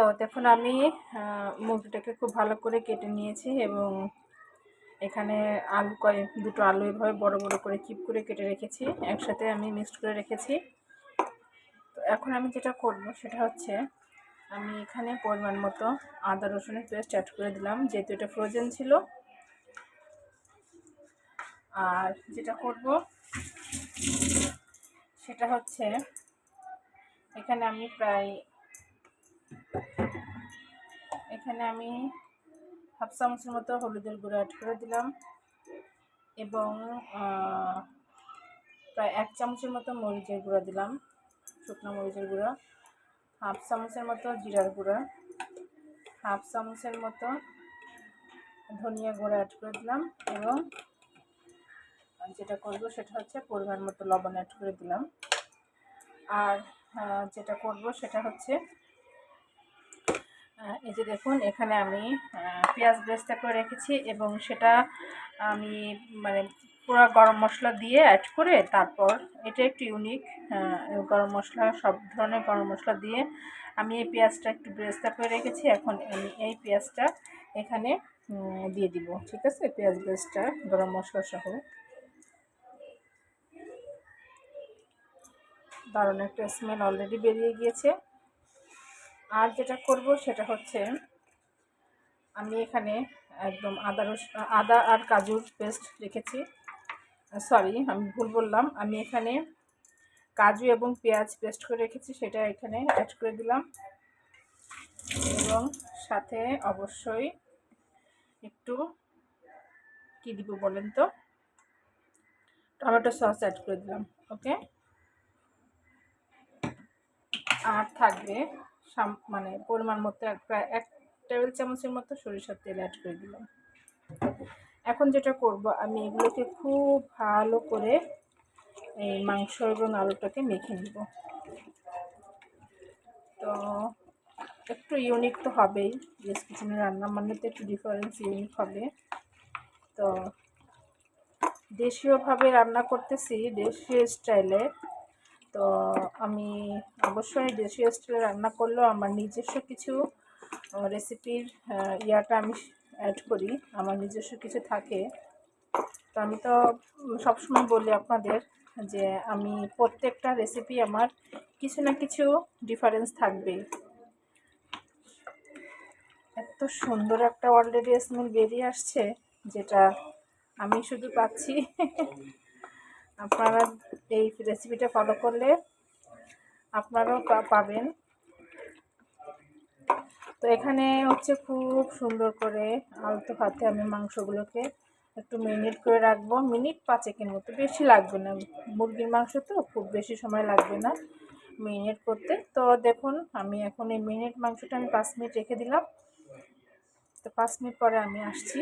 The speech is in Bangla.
তো দেখুন, আমি মুরগিটাকে খুব ভালো করে কেটে নিয়েছি এবং এখানে আলু কয়েক দুটো আলু এভাবে বড় বড় করে চিপ করে কেটে রেখেছি, একসাথে আমি মিক্সড করে রেখেছি। তো এখন আমি যেটা করব সেটা হচ্ছে, আমি এখানে পরিমাণ মতো আদা, রসুনের পেস্ট অ্যাড করে দিলাম, যেহেতু এটা ফ্রোজেন ছিল। আর যেটা করব সেটা হচ্ছে, এখানে আমি প্রায় এখানে আমি হাফ চামচের মতো হলুদের গুঁড়ো অ্যাড করে দিলাম এবং প্রায় এক চামচের মতো মরিচের গুঁড়ো দিলাম, শুকনো মরিচের গুঁড়ো, হাফ চামচের মতো জিরার গুঁড়ো, হাফ চামচের মতো ধনিয়া গুঁড়ো অ্যাড করে দিলাম এবং যেটা করব সেটা হচ্ছে পরিমাণ মতো লবণ অ্যাড করে দিলাম। আর যেটা করব সেটা হচ্ছে এই যে দেখুন, এখানে আমি পেঁয়াজ বেরেস্তা করে রেখেছি এবং সেটা আমি মানে পুরো গরম মশলা দিয়ে অ্যাড করে তারপর এটা একটু ইউনিক গরম মশলা, সব ধরনের গরম মশলা দিয়ে আমি এই পেঁয়াজটা একটু বেরেস্তা করে রেখেছি। এখন আমি এই পেঁয়াজটা এখানে দিয়ে দিব, ঠিক আছে? পেঁয়াজ বেরেস্তা, গরম মশলা সহ। দারুণ একটা স্মেল অলরেডি বেরিয়ে গিয়েছে। আর যেটা করব সেটা হচ্ছে আমি এখানে একদম আদা রস, আদা আর কাজুর পেস্ট রেখেছি। সরি, আমি ভুল বললাম। আমি এখানে কাজু এবং পেঁয়াজ পেস্ট করে রেখেছি, সেটা এখানে অ্যাড করে দিলাম। এবং সাথে অবশ্যই একটু কী দিব বলেন তো? টমেটো সস অ্যাড করে দিলাম ওকে আর থাকবে মানে পরিমাণ মতো প্রায় এক টেবিল চামচের মতো সরিষার তেল অ্যাড করে দিলাম। এখন যেটা করব, আমি এগুলোকে খুব ভালো করে এই মাংস এবং আলুটাকে মেখে নিব। তো একটু ইউনিক তো হবেই গেস্ট কিচেনে রান্না মানে তো একটু ডিফারেন্স ইউনিক হবে। তো দেশীয়ভাবে রান্না করতেছি, দেশীয় স্টাইলে তো আমি অবশ্যই দেশীয় স্টাইলে রান্না করলেও আমার নিজস্ব কিছু রেসিপির ইয়াটা আমি অ্যাড করি, আমার নিজস্ব কিছু থাকে। তো আমি তো সবসময় বলি আপনাদের যে আমি প্রত্যেকটা রেসিপি আমার কিছু না কিছু ডিফারেন্স থাকবেই। এত সুন্দর একটা অলরেডি স্মেল বেরিয়ে আসছে, যেটা আমি শুধু পাচ্ছি। আপনারা এই রেসিপিটা ফলো করলে আপনারাও পাবেন। তো এখানে হচ্ছে খুব সুন্দর করে আলতো হাতে আমি মাংসগুলোকে একটু মিনিট করে রাখব। মিনিট পাঁচেকের মতো। বেশি লাগবে না। মুরগির মাংস তো খুব বেশি সময় লাগবে না মিনিট করতে। তো দেখুন, আমি এখন এই মিনিট মাংসটা আমি পাঁচ মিনিট রেখে দিলাম। তো পাঁচ মিনিট পরে আমি আসছি।